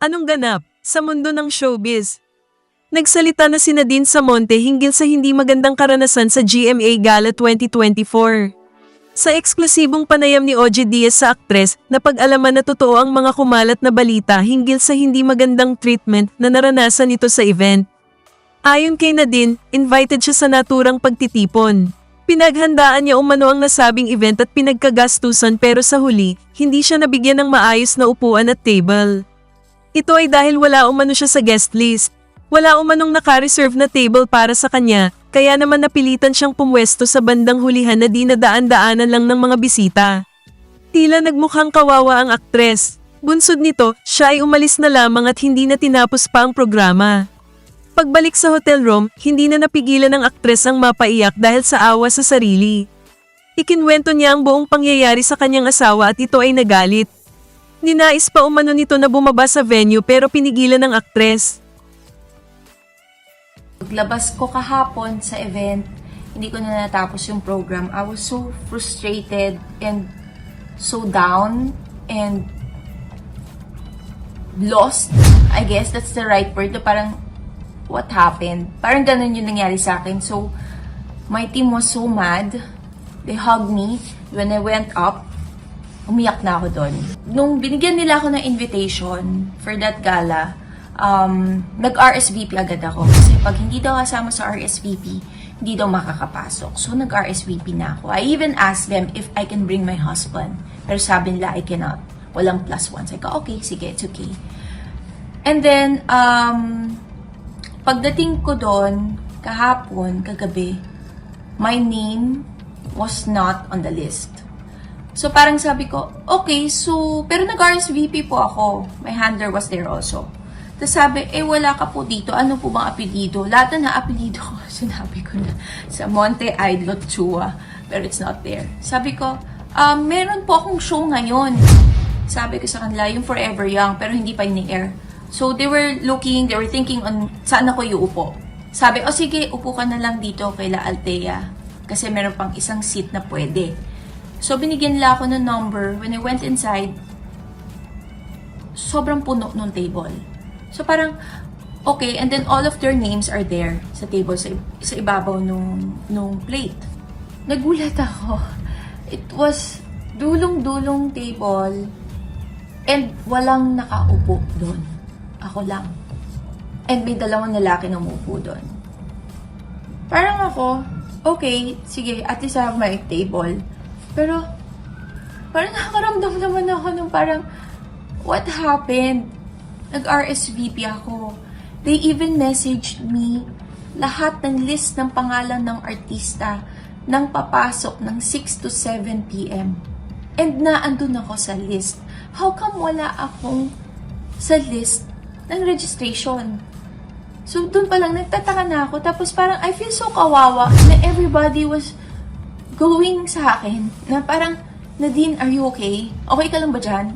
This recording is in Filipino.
Anong ganap sa mundo ng showbiz? Nagsalita na si Nadine Samonte hinggil sa hindi magandang karanasan sa GMA Gala 2024. Sa eksklusibong panayam ni OG Diaz sa aktres, napag-alaman na totoo ang mga kumalat na balita hinggil sa hindi magandang treatment na naranasan nito sa event. Ayon kay Nadine, invited siya sa naturang pagtitipon. Pinaghandaan niya umano ang nasabing event at pinagkagastusan pero sa huli, hindi siya nabigyan ng maayos na upuan at table. Ito ay dahil wala umano siya sa guest list. Wala umanong naka-reserve na table para sa kanya, kaya naman napilitan siyang pumwesto sa bandang hulihan na di nadaan-daanan lang ng mga bisita. Tila nagmukhang kawawa ang aktres. Bunsod nito, siya ay umalis na lamang at hindi na tinapos pa ang programa. Pagbalik sa hotel room, hindi na napigilan ng aktres ang mapaiyak dahil sa awa sa sarili. Ikinwento niya ang buong pangyayari sa kanyang asawa at ito ay nagalit. Ninais pa umano nito na bumaba sa venue pero pinigilan ng aktres. Paglabas ko kahapon sa event, hindi ko na natapos yung program. I was so frustrated and so down and lost. I guess that's the right word. Parang, what happened? Parang ganun yung nangyari sa akin. So, my team was so mad. They hugged me. When I went up, umiyak na ako doon. Nung binigyan nila ako ng invitation for that gala, um, nag-RSVP agad ako. Kasi pag hindi daw kasama sa RSVP, hindi daw makakapasok. So, nag-RSVP na ako. I even asked them if I can bring my husband. Pero sabi nila, I cannot. Walang plus one. Sabi ko, okay, sige, it's okay. And then, um, pagdating ko doon, kahapon, kagabi, my name was not on the list. So parang sabi ko, okay, so, pero nag-RSVP po ako. My handler was there also. Tapos sabi, eh wala ka po dito. Ano po bang apelido? Lahat na apelido ko, sinabi ko na sa Monte Idlot Chua. Pero it's not there. Sabi ko, um, meron po akong show ngayon. Sabi ko sa kanila, yung Forever Young, pero hindi pa in-air. So they were looking, they were thinking on saan ako iuupo. Sabi, o sige, upo ka na lang dito kay La Altea. Kasi meron pang isang seat na pwede. So, binigyan nila ako ng number. When I went inside, sobrang puno nung table. So, parang, okay, and then all of their names are there sa table, sa, sa ibabaw nung, nung plate. Nagulat ako. It was dulong-dulong table and walang nakaupo doon. Ako lang. And may dalawang lalaki na umupo doon. Parang ako, okay, sige, at least I have my table. Pero, parang nakakaramdam naman ako nung parang, what happened? Nag-RSVP ako. They even messaged me lahat ng list ng pangalan ng artista nang papasok ng 6 to 7 p.m. And naandun ako sa list. How come wala akong sa list ng registration? So, doon pa lang, nagtataka na ako. Tapos parang, I feel so kawawa na everybody was going sa akin na parang, Nadine, are you okay? Okay ka lang ba dyan?